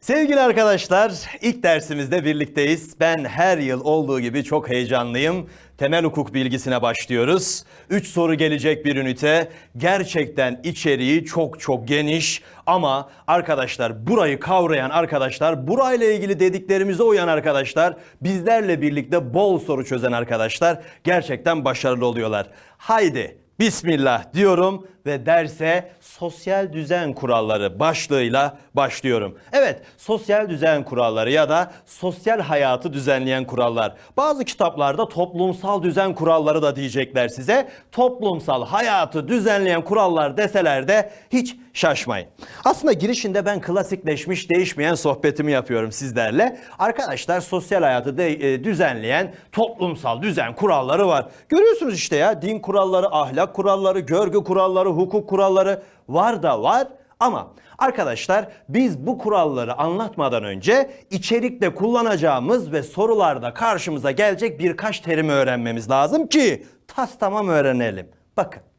Sevgili arkadaşlar, ilk dersimizde birlikteyiz. Ben her yıl olduğu gibi çok heyecanlıyım. Temel hukuk bilgisine başlıyoruz. Üç soru gelecek bir ünite. Gerçekten içeriği çok çok geniş ama arkadaşlar burayı kavrayan arkadaşlar, burayla ilgili dediklerimize uyan arkadaşlar, bizlerle birlikte bol soru çözen arkadaşlar gerçekten başarılı oluyorlar. Haydi Bismillah diyorum ve derse sosyal düzen kuralları başlığıyla başlıyorum. Evet, sosyal düzen kuralları ya da sosyal hayatı düzenleyen kurallar. Bazı kitaplarda toplumsal düzen kuralları da diyecekler size. Toplumsal hayatı düzenleyen kurallar deseler de hiç şaşmayın. Aslında girişinde ben klasikleşmiş değişmeyen sohbetimi yapıyorum sizlerle. Arkadaşlar sosyal hayatı de, e, düzenleyen toplumsal düzen kuralları var. Görüyorsunuz işte ya din kuralları, ahlak kuralları, görgü kuralları, hukuk kuralları var da var. Ama arkadaşlar biz bu kuralları anlatmadan önce içerikte kullanacağımız ve sorularda karşımıza gelecek birkaç terimi öğrenmemiz lazım ki tas tamam öğrenelim. Bakın.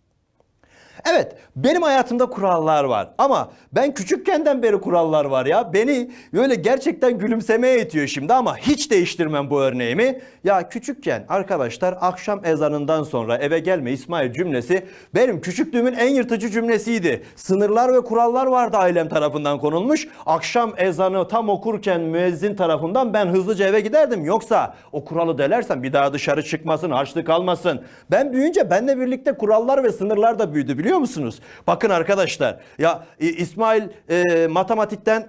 Evet, benim hayatımda kurallar var ama ben küçükkenden beri kurallar var ya. Beni böyle gerçekten gülümsemeye itiyor şimdi ama hiç değiştirmem bu örneğimi. Ya küçükken arkadaşlar akşam ezanından sonra eve gelme İsmail cümlesi benim küçüklüğümün en yırtıcı cümlesiydi. Sınırlar ve kurallar vardı ailem tarafından konulmuş. Akşam ezanı tam okurken müezzin tarafından ben hızlıca eve giderdim. Yoksa o kuralı delersen bir daha dışarı çıkmasın, harçlık almasın. Ben büyüyünce benle birlikte kurallar ve sınırlar da büyüdü biliyor musunuz? Bakın arkadaşlar ya İsmail e, matematikten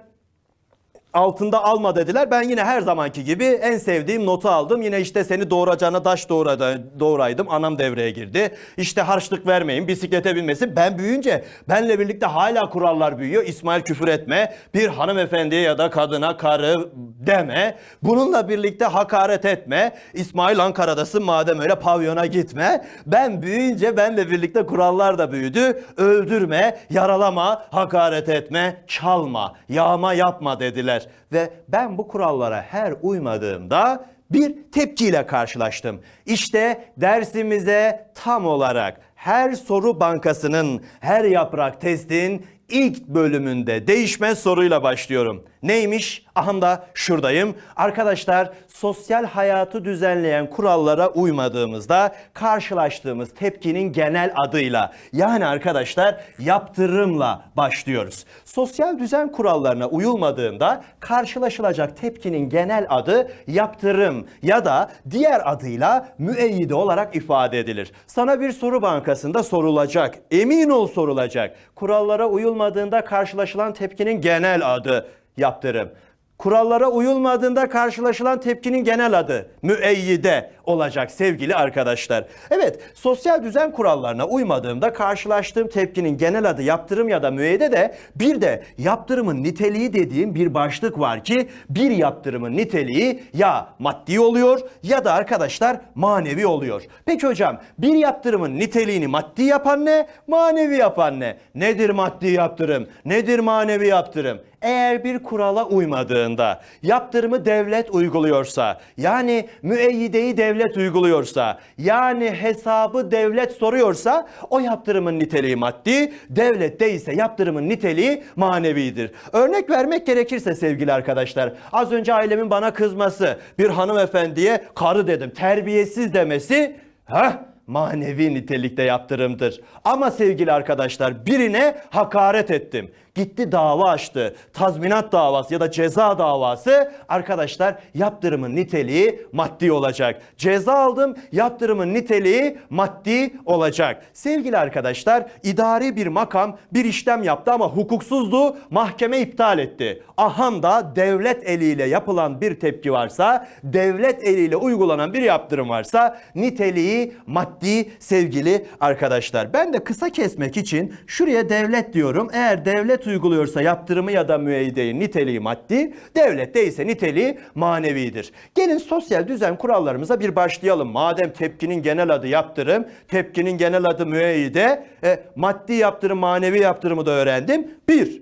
altında alma dediler. Ben yine her zamanki gibi en sevdiğim notu aldım. Yine işte seni doğuracağına doğuradı, doğuraydım. Anam devreye girdi. İşte harçlık vermeyin, bisiklete binmesin. Ben büyüyünce benle birlikte hala kurallar büyüyor. İsmail küfür etme, bir hanımefendiye ya da kadına karı deme. Bununla birlikte hakaret etme. İsmail Ankara'dasın madem öyle pavyona gitme. Ben büyüyünce benle birlikte kurallar da büyüdü. Öldürme, yaralama, hakaret etme, çalma, yağma yapma dediler. Ve ben bu kurallara her uymadığımda bir tepkiyle karşılaştım. İşte dersimize tam olarak her soru bankasının, her yaprak testin ilk bölümünde değişmez soruyla başlıyorum. Neymiş? Aham da şuradayım. Arkadaşlar sosyal hayatı düzenleyen kurallara uymadığımızda karşılaştığımız tepkinin genel adıyla yani arkadaşlar yaptırımla başlıyoruz. Sosyal düzen kurallarına uyulmadığında karşılaşılacak tepkinin genel adı yaptırım ya da diğer adıyla müeyyide olarak ifade edilir. Sana bir soru bankasında sorulacak. Emin ol sorulacak. Kurallara uyulmadığında karşılaşılan tepkinin genel adı yaptırım. Kurallara uyulmadığında karşılaşılan tepkinin genel adı müeyyide olacak sevgili arkadaşlar. Evet, sosyal düzen kurallarına uymadığımda karşılaştığım tepkinin genel adı yaptırım ya da müeyyide de bir de yaptırımın niteliği dediğim bir başlık var ki bir yaptırımın niteliği ya maddi oluyor ya da arkadaşlar manevi oluyor. Peki hocam bir yaptırımın niteliğini maddi yapan ne, manevi yapan ne? Nedir maddi yaptırım? Nedir manevi yaptırım? Eğer bir kurala uymadığında, yaptırımı devlet uyguluyorsa, yani müeyyideyi devlet uyguluyorsa, yani hesabı devlet soruyorsa o yaptırımın niteliği maddi, devlet değilse yaptırımın niteliği manevidir. Örnek vermek gerekirse sevgili arkadaşlar, az önce ailemin bana kızması, bir hanımefendiye karı dedim, terbiyesiz demesi, ha? manevi nitelikte yaptırımdır. Ama sevgili arkadaşlar birine hakaret ettim. Gitti dava açtı. Tazminat davası ya da ceza davası arkadaşlar yaptırımın niteliği maddi olacak. Ceza aldım yaptırımın niteliği maddi olacak. Sevgili arkadaşlar idari bir makam bir işlem yaptı ama hukuksuzdu mahkeme iptal etti. Aham da devlet eliyle yapılan bir tepki varsa devlet eliyle uygulanan bir yaptırım varsa niteliği maddi sevgili arkadaşlar. Ben de kısa kesmek için şuraya devlet diyorum. Eğer devlet uyguluyorsa yaptırımı ya da müeyyideyi niteliği maddi, devlet değilse niteliği manevidir. Gelin sosyal düzen kurallarımıza bir başlayalım. Madem tepkinin genel adı yaptırım, tepkinin genel adı müeyyide, e, maddi yaptırım, manevi yaptırımı da öğrendim. Bir,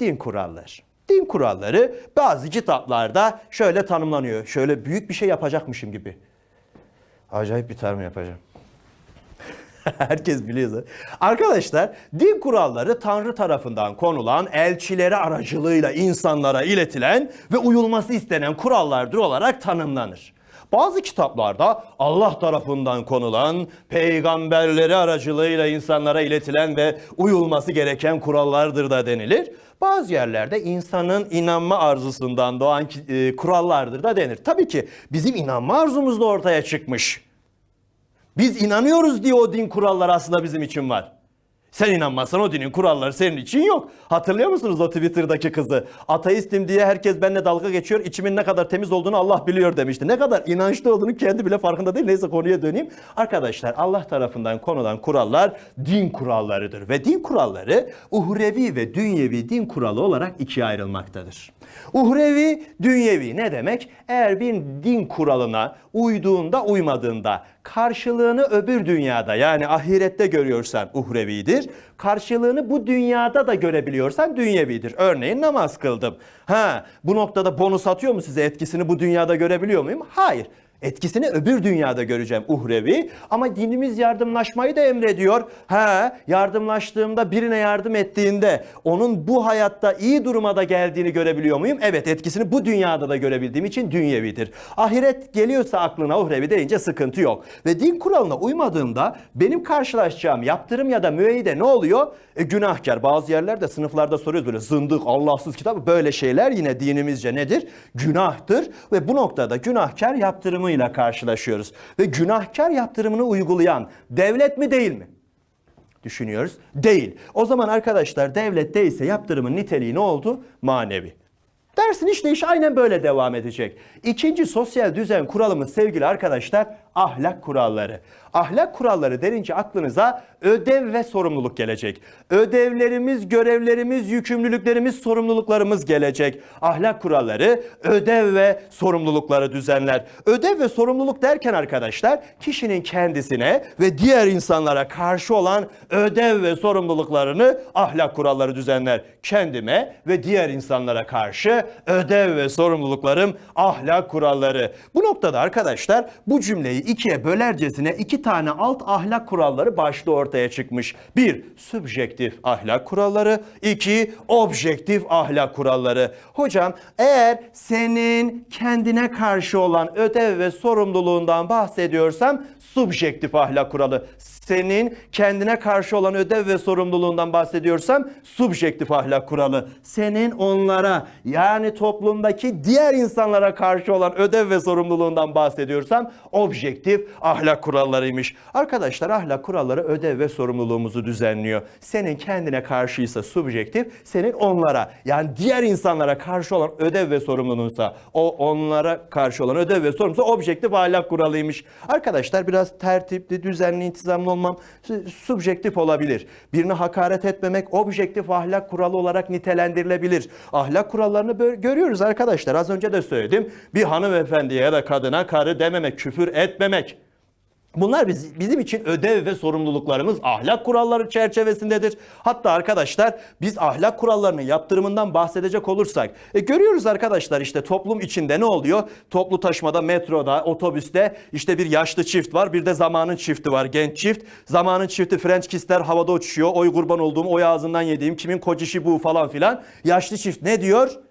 din kuralları. Din kuralları bazı kitaplarda şöyle tanımlanıyor. Şöyle büyük bir şey yapacakmışım gibi. Acayip bir tarım yapacağım. Herkes biliyor zaten. Arkadaşlar din kuralları Tanrı tarafından konulan elçileri aracılığıyla insanlara iletilen ve uyulması istenen kurallardır olarak tanımlanır. Bazı kitaplarda Allah tarafından konulan, peygamberleri aracılığıyla insanlara iletilen ve uyulması gereken kurallardır da denilir. Bazı yerlerde insanın inanma arzusundan doğan e, kurallardır da denir. Tabii ki bizim inanma arzumuz da ortaya çıkmış. Biz inanıyoruz diye o din kuralları aslında bizim için var. Sen inanmazsan o dinin kuralları senin için yok. Hatırlıyor musunuz o Twitter'daki kızı? Ateistim diye herkes benimle dalga geçiyor. İçimin ne kadar temiz olduğunu Allah biliyor demişti. Ne kadar inançlı olduğunu kendi bile farkında değil. Neyse konuya döneyim. Arkadaşlar Allah tarafından konulan kurallar din kurallarıdır. Ve din kuralları uhrevi ve dünyevi din kuralı olarak ikiye ayrılmaktadır. Uhrevi, dünyevi ne demek? Eğer bir din kuralına uyduğunda uymadığında karşılığını öbür dünyada yani ahirette görüyorsan uhrevidir. Karşılığını bu dünyada da görebiliyorsan dünyevidir. Örneğin namaz kıldım. Ha, bu noktada bonus atıyor mu size etkisini bu dünyada görebiliyor muyum? Hayır. Etkisini öbür dünyada göreceğim uhrevi ama dinimiz yardımlaşmayı da emrediyor. Ha, yardımlaştığımda birine yardım ettiğinde onun bu hayatta iyi duruma da geldiğini görebiliyor muyum? Evet etkisini bu dünyada da görebildiğim için dünyevidir. Ahiret geliyorsa aklına uhrevi deyince sıkıntı yok. Ve din kuralına uymadığımda benim karşılaşacağım yaptırım ya da müeyyide ne oluyor? E, günahkar. Bazı yerlerde sınıflarda soruyoruz böyle zındık, Allahsız kitap böyle şeyler yine dinimizce nedir? Günahtır ve bu noktada günahkar yaptırımıyla karşılaşıyoruz. Ve günahkar yaptırımını uygulayan devlet mi değil mi? Düşünüyoruz. Değil. O zaman arkadaşlar devlet değilse yaptırımın niteliği ne oldu? Manevi. Dersin işleyiş aynen böyle devam edecek. İkinci sosyal düzen kuralımız sevgili arkadaşlar ahlak kuralları. Ahlak kuralları denince aklınıza ödev ve sorumluluk gelecek. Ödevlerimiz, görevlerimiz, yükümlülüklerimiz, sorumluluklarımız gelecek. Ahlak kuralları ödev ve sorumlulukları düzenler. Ödev ve sorumluluk derken arkadaşlar kişinin kendisine ve diğer insanlara karşı olan ödev ve sorumluluklarını ahlak kuralları düzenler. Kendime ve diğer insanlara karşı ödev ve sorumluluklarım ahlak kuralları. Bu noktada arkadaşlar bu cümleyi ikiye bölercesine iki tane alt ahlak kuralları başta ortaya çıkmış. Bir, subjektif ahlak kuralları. iki objektif ahlak kuralları. Hocam eğer senin kendine karşı olan ödev ve sorumluluğundan bahsediyorsam subjektif ahlak kuralı. Senin kendine karşı olan ödev ve sorumluluğundan bahsediyorsam subjektif ahlak kuralı. Senin onlara yani toplumdaki diğer insanlara karşı olan ödev ve sorumluluğundan bahsediyorsam objektif ahlak kurallarıymış. Arkadaşlar ahlak kuralları ödev ve sorumluluğumuzu düzenliyor. Senin kendine karşıysa subjektif, senin onlara yani diğer insanlara karşı olan ödev ve sorumluluğunsa o onlara karşı olan ödev ve sorumluluğu objektif ahlak kuralıymış. Arkadaşlar biraz tertipli, düzenli, intizamlı olmam su- subjektif olabilir. Birine hakaret etmemek objektif ahlak kuralı olarak nitelendirilebilir. Ahlak kurallarını görüyoruz arkadaşlar. Az önce de söyledim. Bir hanımefendiye ya da kadına karı dememek, küfür etmemek. Bunlar biz, bizim için ödev ve sorumluluklarımız ahlak kuralları çerçevesindedir. Hatta arkadaşlar biz ahlak kurallarının yaptırımından bahsedecek olursak e, görüyoruz arkadaşlar işte toplum içinde ne oluyor? Toplu taşımada, metroda, otobüste işte bir yaşlı çift var bir de zamanın çifti var genç çift. Zamanın çifti French kissler havada uçuşuyor. Oy kurban olduğum, oy ağzından yediğim, kimin kocişi bu falan filan. Yaşlı çift ne diyor?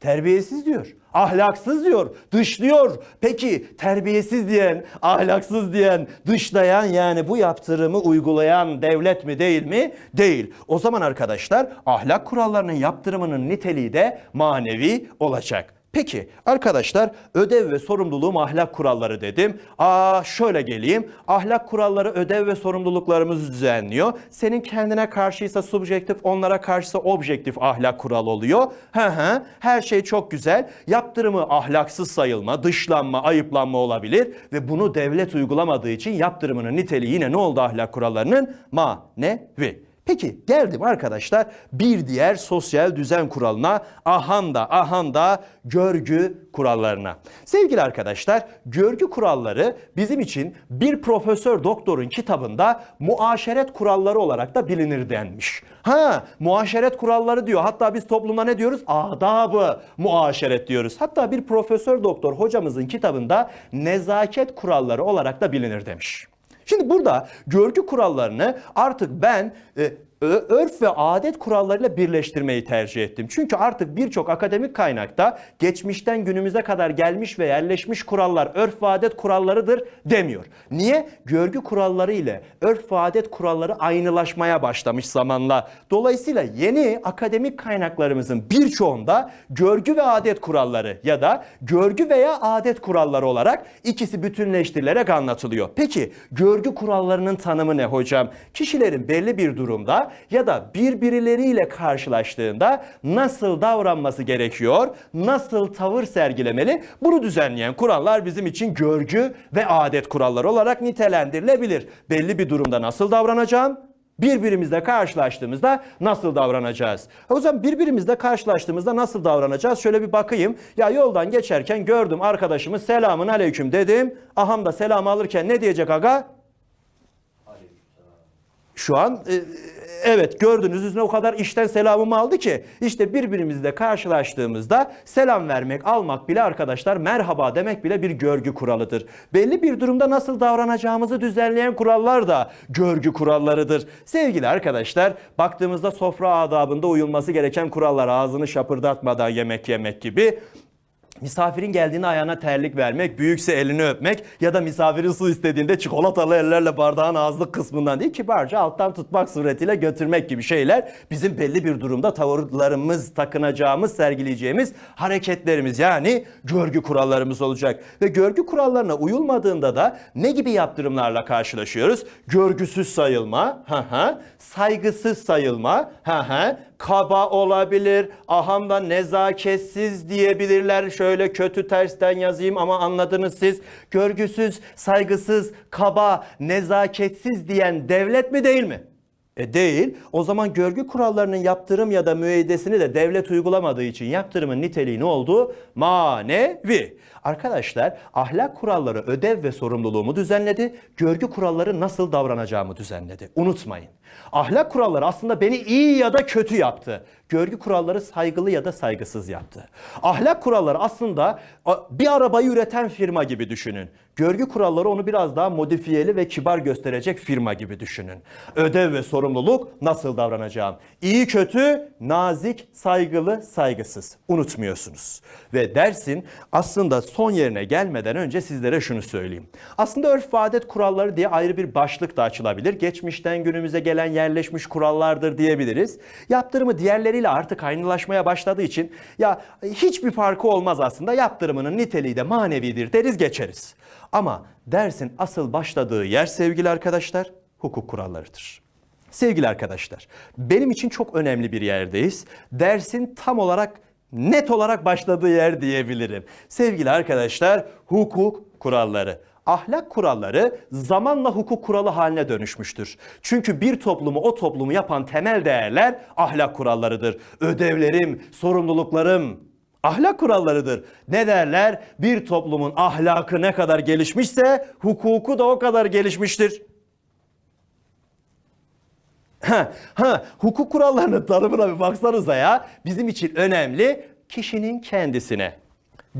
Terbiyesiz diyor. Ahlaksız diyor. Dışlıyor. Peki terbiyesiz diyen, ahlaksız diyen, dışlayan yani bu yaptırımı uygulayan devlet mi değil mi? Değil. O zaman arkadaşlar ahlak kurallarının yaptırımının niteliği de manevi olacak. Peki arkadaşlar ödev ve sorumluluğum ahlak kuralları dedim. Aa şöyle geleyim. Ahlak kuralları ödev ve sorumluluklarımızı düzenliyor. Senin kendine karşıysa subjektif, onlara karşıysa objektif ahlak kuralı oluyor. Hı hı. Her şey çok güzel. Yaptırımı ahlaksız sayılma, dışlanma, ayıplanma olabilir ve bunu devlet uygulamadığı için yaptırımının niteliği yine ne oldu ahlak kurallarının? Manevi. Peki geldim arkadaşlar bir diğer sosyal düzen kuralına ahanda ahanda görgü kurallarına. Sevgili arkadaşlar görgü kuralları bizim için bir profesör doktorun kitabında muaşeret kuralları olarak da bilinir denmiş. Ha muaşeret kuralları diyor hatta biz toplumda ne diyoruz? Adabı muaşeret diyoruz. Hatta bir profesör doktor hocamızın kitabında nezaket kuralları olarak da bilinir demiş. Şimdi burada görgü kurallarını artık ben e, örf ve adet kurallarıyla birleştirmeyi tercih ettim. Çünkü artık birçok akademik kaynakta geçmişten günümüze kadar gelmiş ve yerleşmiş kurallar örf ve adet kurallarıdır demiyor. Niye? Görgü kuralları ile örf ve adet kuralları aynılaşmaya başlamış zamanla. Dolayısıyla yeni akademik kaynaklarımızın birçoğunda görgü ve adet kuralları ya da görgü veya adet kuralları olarak ikisi bütünleştirilerek anlatılıyor. Peki görgü kurallarının tanımı ne hocam? Kişilerin belli bir durumda ya da birbirleriyle karşılaştığında nasıl davranması gerekiyor, nasıl tavır sergilemeli bunu düzenleyen kurallar bizim için görgü ve adet kuralları olarak nitelendirilebilir. Belli bir durumda nasıl davranacağım? Birbirimizle karşılaştığımızda nasıl davranacağız? O zaman birbirimizle karşılaştığımızda nasıl davranacağız? Şöyle bir bakayım. Ya yoldan geçerken gördüm arkadaşımı selamun aleyküm dedim. Aham da selamı alırken ne diyecek aga? Şu an e, evet gördünüz yüzüne o kadar işten selamımı aldı ki işte birbirimizle karşılaştığımızda selam vermek almak bile arkadaşlar merhaba demek bile bir görgü kuralıdır. Belli bir durumda nasıl davranacağımızı düzenleyen kurallar da görgü kurallarıdır. Sevgili arkadaşlar baktığımızda sofra adabında uyulması gereken kurallar ağzını şapırdatmadan yemek yemek gibi Misafirin geldiğinde ayağına terlik vermek, büyükse elini öpmek ya da misafirin su istediğinde çikolatalı ellerle bardağın ağızlık kısmından değil kibarca alttan tutmak suretiyle götürmek gibi şeyler bizim belli bir durumda tavırlarımız, takınacağımız, sergileyeceğimiz hareketlerimiz yani görgü kurallarımız olacak. Ve görgü kurallarına uyulmadığında da ne gibi yaptırımlarla karşılaşıyoruz? Görgüsüz sayılma, hı hı, saygısız sayılma, hı hı, kaba olabilir, ahamda nezaketsiz diyebilirler. Şöyle kötü tersten yazayım ama anladınız siz. Görgüsüz, saygısız, kaba, nezaketsiz diyen devlet mi değil mi? E değil. O zaman görgü kurallarının yaptırım ya da müeyyidesini de devlet uygulamadığı için yaptırımın niteliği ne oldu? Manevi. Arkadaşlar ahlak kuralları ödev ve sorumluluğumu düzenledi. Görgü kuralları nasıl davranacağımı düzenledi. Unutmayın. Ahlak kuralları aslında beni iyi ya da kötü yaptı. Görgü kuralları saygılı ya da saygısız yaptı. Ahlak kuralları aslında bir arabayı üreten firma gibi düşünün. Görgü kuralları onu biraz daha modifiyeli ve kibar gösterecek firma gibi düşünün. Ödev ve sorumluluk nasıl davranacağım? İyi kötü, nazik, saygılı, saygısız. Unutmuyorsunuz. Ve dersin aslında son yerine gelmeden önce sizlere şunu söyleyeyim. Aslında örf ve adet kuralları diye ayrı bir başlık da açılabilir. Geçmişten günümüze gelen yerleşmiş kurallardır diyebiliriz. Yaptırımı diğerleriyle artık aynılaşmaya başladığı için ya hiçbir farkı olmaz aslında. Yaptırımının niteliği de manevidir deriz geçeriz. Ama dersin asıl başladığı yer sevgili arkadaşlar hukuk kurallarıdır. Sevgili arkadaşlar, benim için çok önemli bir yerdeyiz. Dersin tam olarak net olarak başladığı yer diyebilirim. Sevgili arkadaşlar, hukuk kuralları. Ahlak kuralları zamanla hukuk kuralı haline dönüşmüştür. Çünkü bir toplumu o toplumu yapan temel değerler ahlak kurallarıdır. Ödevlerim, sorumluluklarım, ahlak kurallarıdır. Ne derler? Bir toplumun ahlakı ne kadar gelişmişse hukuku da o kadar gelişmiştir. Ha, ha, hukuk kurallarının tanımına bir baksanıza ya. Bizim için önemli kişinin kendisine,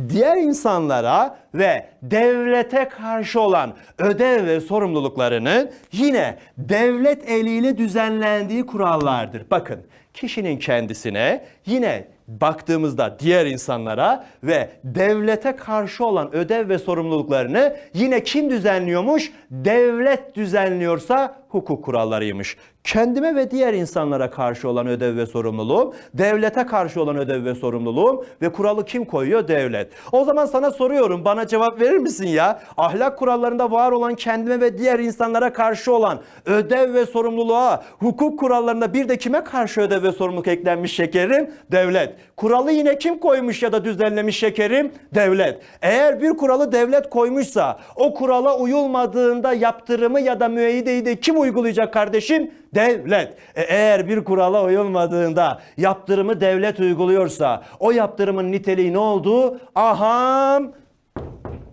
diğer insanlara ve devlete karşı olan ödev ve sorumluluklarının yine devlet eliyle düzenlendiği kurallardır. Bakın kişinin kendisine yine baktığımızda diğer insanlara ve devlete karşı olan ödev ve sorumluluklarını yine kim düzenliyormuş? Devlet düzenliyorsa hukuk kurallarıymış. Kendime ve diğer insanlara karşı olan ödev ve sorumluluğum, devlete karşı olan ödev ve sorumluluğum ve kuralı kim koyuyor? Devlet. O zaman sana soruyorum, bana cevap verir misin ya? Ahlak kurallarında var olan kendime ve diğer insanlara karşı olan ödev ve sorumluluğa, hukuk kurallarında bir de kime karşı ödev ve sorumluluk eklenmiş şekerim? Devlet. Kuralı yine kim koymuş ya da düzenlemiş şekerim? Devlet. Eğer bir kuralı devlet koymuşsa o kurala uyulmadığında yaptırımı ya da müeyyideyi de kim uygulayacak kardeşim? Devlet. E, eğer bir kurala uyulmadığında yaptırımı devlet uyguluyorsa o yaptırımın niteliği ne oldu? Aham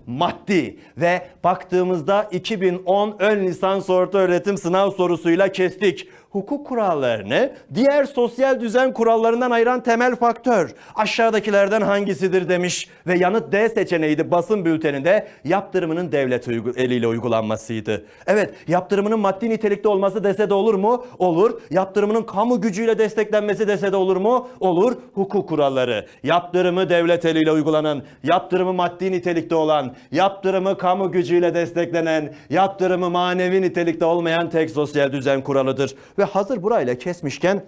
maddi ve baktığımızda 2010 ön lisans orta öğretim sınav sorusuyla kestik. Hukuk kurallarını diğer sosyal düzen kurallarından ayıran temel faktör aşağıdakilerden hangisidir demiş ve yanıt D seçeneğiydi basın bülteninde yaptırımının devlet eliyle uygulanmasıydı. Evet yaptırımının maddi nitelikte olması dese de olur mu? Olur. Yaptırımının kamu gücüyle desteklenmesi dese de olur mu? Olur. Hukuk kuralları. Yaptırımı devlet eliyle uygulanan, yaptırımı maddi nitelikte olan, yaptırımı kamu gücüyle desteklenen, yaptırımı manevi nitelikte olmayan tek sosyal düzen kuralıdır. Ve hazır burayla kesmişken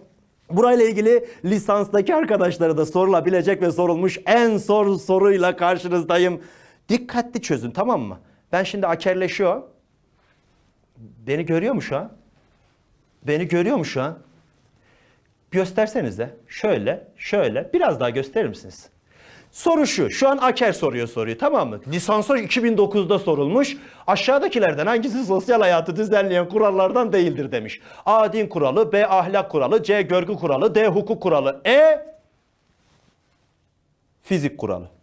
Burayla ilgili lisanstaki arkadaşlara da sorulabilecek ve sorulmuş en zor soruyla karşınızdayım. Dikkatli çözün tamam mı? Ben şimdi akerleşiyor. Beni görüyor mu şu an? Beni görüyor mu şu an? Göstersenize. Şöyle, şöyle. Biraz daha gösterir misiniz? Soru şu. Şu an Aker soruyor soruyu tamam mı? Lisansa 2009'da sorulmuş. Aşağıdakilerden hangisi sosyal hayatı düzenleyen kurallardan değildir demiş. A din kuralı, B ahlak kuralı, C görgü kuralı, D hukuk kuralı, E fizik kuralı.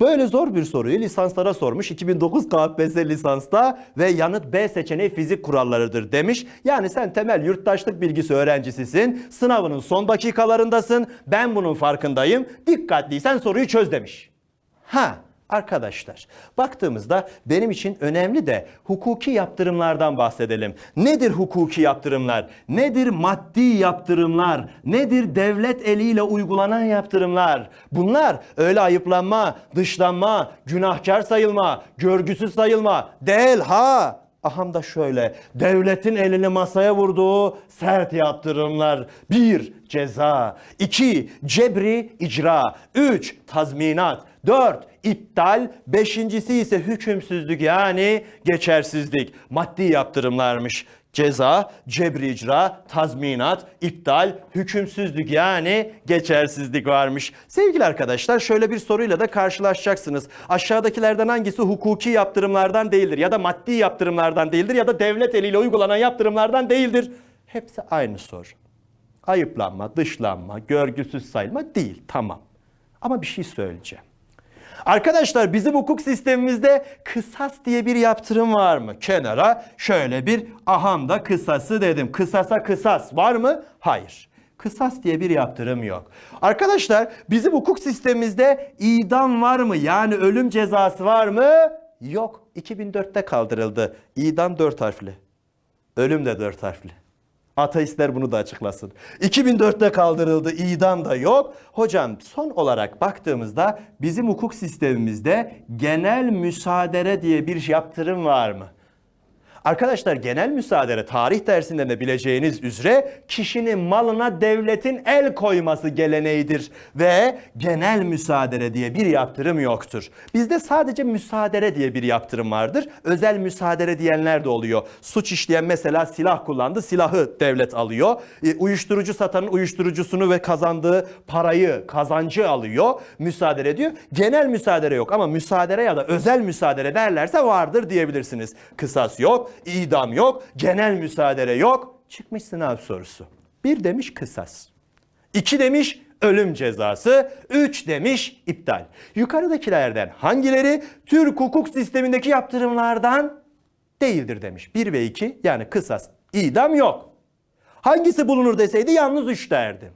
Böyle zor bir soruyu lisanslara sormuş 2009 KPSS lisansta ve yanıt B seçeneği fizik kurallarıdır demiş. Yani sen temel yurttaşlık bilgisi öğrencisisin. Sınavının son dakikalarındasın. Ben bunun farkındayım. Dikkatliysen soruyu çöz demiş. Ha arkadaşlar baktığımızda benim için önemli de hukuki yaptırımlardan bahsedelim. Nedir hukuki yaptırımlar? Nedir maddi yaptırımlar? Nedir devlet eliyle uygulanan yaptırımlar? Bunlar öyle ayıplanma, dışlanma, günahkar sayılma, görgüsüz sayılma değil ha. Aham da şöyle devletin elini masaya vurduğu sert yaptırımlar. Bir ceza, iki cebri icra, üç tazminat, dört iptal, beşincisi ise hükümsüzlük yani geçersizlik. Maddi yaptırımlarmış. Ceza, cebri icra, tazminat, iptal, hükümsüzlük yani geçersizlik varmış. Sevgili arkadaşlar şöyle bir soruyla da karşılaşacaksınız. Aşağıdakilerden hangisi hukuki yaptırımlardan değildir ya da maddi yaptırımlardan değildir ya da devlet eliyle uygulanan yaptırımlardan değildir? Hepsi aynı soru. Ayıplanma, dışlanma, görgüsüz sayılma değil tamam. Ama bir şey söyleyeceğim. Arkadaşlar bizim hukuk sistemimizde kısas diye bir yaptırım var mı? Kenara şöyle bir aham da kısası dedim. Kısasa kısas var mı? Hayır. Kısas diye bir yaptırım yok. Arkadaşlar bizim hukuk sistemimizde idam var mı? Yani ölüm cezası var mı? Yok. 2004'te kaldırıldı. İdam dört harfli. Ölüm de dört harfli. Ateistler bunu da açıklasın. 2004'te kaldırıldı, idam da yok. Hocam son olarak baktığımızda bizim hukuk sistemimizde genel müsaadere diye bir yaptırım var mı? Arkadaşlar genel müsaadere tarih dersinden de bileceğiniz üzere kişinin malına devletin el koyması geleneğidir ve genel müsaadere diye bir yaptırım yoktur. Bizde sadece müsaadere diye bir yaptırım vardır. Özel müsaadere diyenler de oluyor. Suç işleyen mesela silah kullandı, silahı devlet alıyor. E, uyuşturucu satanın uyuşturucusunu ve kazandığı parayı, kazancı alıyor. Müsaadere diyor. Genel müsaadere yok ama müsaadere ya da özel müsaadere derlerse vardır diyebilirsiniz. Kısas yok, idam yok, genel müsaadere yok. Çıkmış sınav sorusu. Bir demiş kısas. İki demiş ölüm cezası. Üç demiş iptal. Yukarıdakilerden hangileri Türk hukuk sistemindeki yaptırımlardan değildir demiş. Bir ve iki yani kısas, idam yok. Hangisi bulunur deseydi yalnız üç derdi.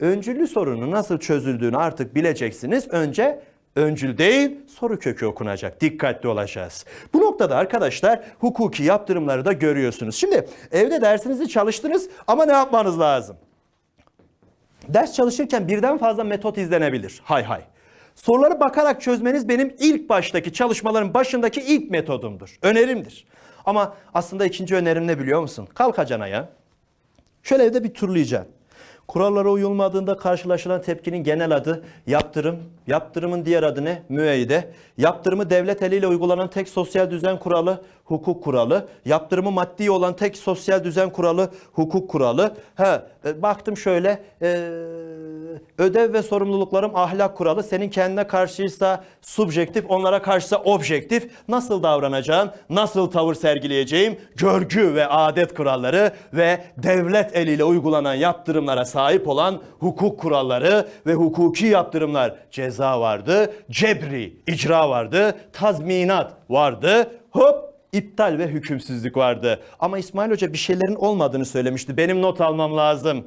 Öncüllü sorunun nasıl çözüldüğünü artık bileceksiniz. Önce öncül değil soru kökü okunacak. Dikkatli olacağız. Bu noktada arkadaşlar hukuki yaptırımları da görüyorsunuz. Şimdi evde dersinizi çalıştınız ama ne yapmanız lazım? Ders çalışırken birden fazla metot izlenebilir. Hay hay. Soruları bakarak çözmeniz benim ilk baştaki çalışmaların başındaki ilk metodumdur. Önerimdir. Ama aslında ikinci önerim ne biliyor musun? Kalkacaksın ayağa. Şöyle evde bir turlayacaksın. Kurallara uyulmadığında karşılaşılan tepkinin genel adı yaptırım. Yaptırımın diğer adı ne? Müeyyide. Yaptırımı devlet eliyle uygulanan tek sosyal düzen kuralı hukuk kuralı. Yaptırımı maddi olan tek sosyal düzen kuralı hukuk kuralı. He, baktım şöyle e, ödev ve sorumluluklarım ahlak kuralı. Senin kendine karşıysa subjektif, onlara karşıysa objektif. Nasıl davranacağım, nasıl tavır sergileyeceğim, görgü ve adet kuralları ve devlet eliyle uygulanan yaptırımlara sahip olan hukuk kuralları ve hukuki yaptırımlar. Ceza vardı, cebri icra vardı, tazminat vardı. Hop iptal ve hükümsüzlük vardı. Ama İsmail Hoca bir şeylerin olmadığını söylemişti. Benim not almam lazım.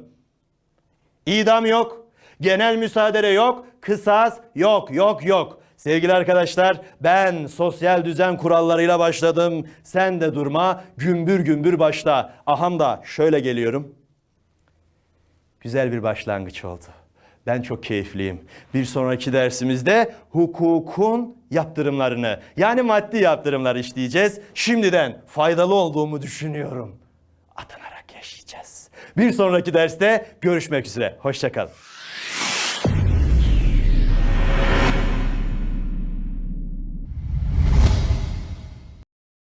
İdam yok, genel müsaade yok, kısas yok, yok, yok. Sevgili arkadaşlar ben sosyal düzen kurallarıyla başladım. Sen de durma, gümbür gümbür başla. Aham da şöyle geliyorum. Güzel bir başlangıç oldu. Ben çok keyifliyim. Bir sonraki dersimizde hukukun yaptırımlarını yani maddi yaptırımları işleyeceğiz. Şimdiden faydalı olduğumu düşünüyorum. Atanarak yaşayacağız. Bir sonraki derste görüşmek üzere. Hoşçakalın.